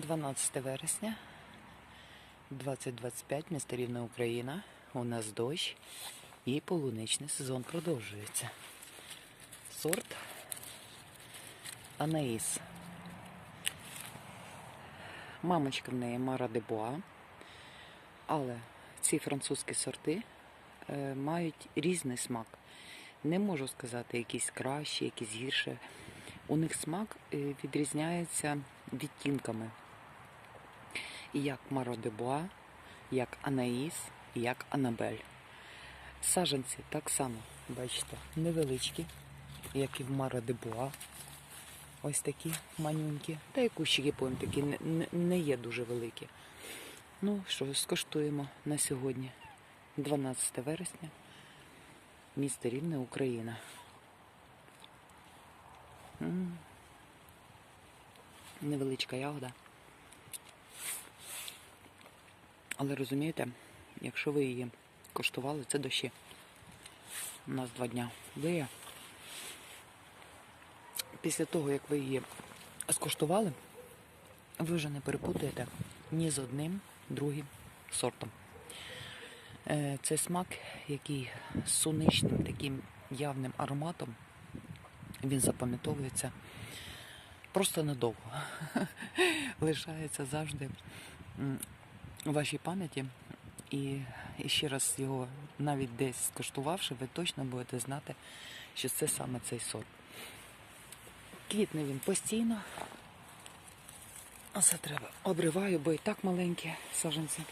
12 вересня 2025, місто Рівна Україна. У нас дощ і полуничний сезон продовжується. Сорт Анаїс. Мамочка в неї Мара де Буа. Але ці французькі сорти е, мають різний смак. Не можу сказати, якісь краще, якісь гірше. У них смак е, відрізняється відтінками. Як Маро де як Анаїс, як Анабель. Саженці так само, бачите, невеличкі, як і в Маро де Ось такі манюнькі. Та і кущики, такі не, є дуже великі. Ну що, скоштуємо на сьогодні, 12 вересня, місто Рівне, Україна. Невеличка ягода. Але розумієте, якщо ви її коштували, це дощі. У нас два дня. Ви після того, як ви її скоштували, ви вже не перепутаєте ні з одним, другим сортом. Е, Це смак, який з суничним таким явним ароматом, він запам'ятовується просто надовго. Лишається завжди у вашій пам'яті. І, і ще раз його навіть десь скуштувавши, ви точно будете знати, що це саме цей сорт. Квітне він постійно. А це треба обриваю, бо і так маленькі саженці.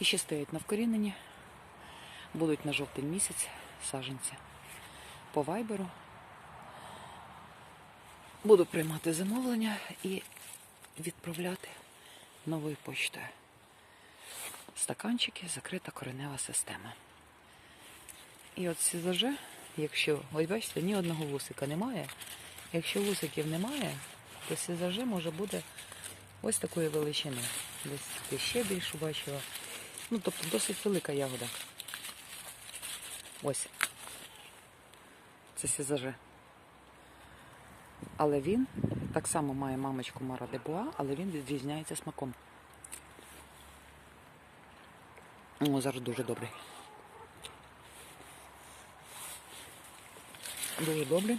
І ще стоять на вкоріненні. Будуть на жовтень місяць саженці. По вайберу. Буду приймати замовлення і відправляти новою почтою. Стаканчики, закрита коренева система. І от сізаже, якщо, ось бачите, ні одного вусика немає. Якщо вусиків немає, то сізаже може бути ось такої величини. Десь ще більшу бачила. Ну, тобто досить велика ягода. Ось. Це сізаже. Але він так само має мамочку Мара де Буа, але він відрізняється смаком. О, зараз дуже добрий. Дуже добрий.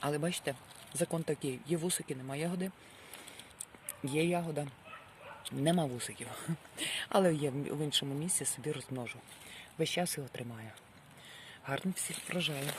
Але бачите, закон такий, є вусики, нема ягоди. Є ягода, нема вусиків. Але є в іншому місці собі розмножу. Весь час його тримаю. Гарно всіх врожаю.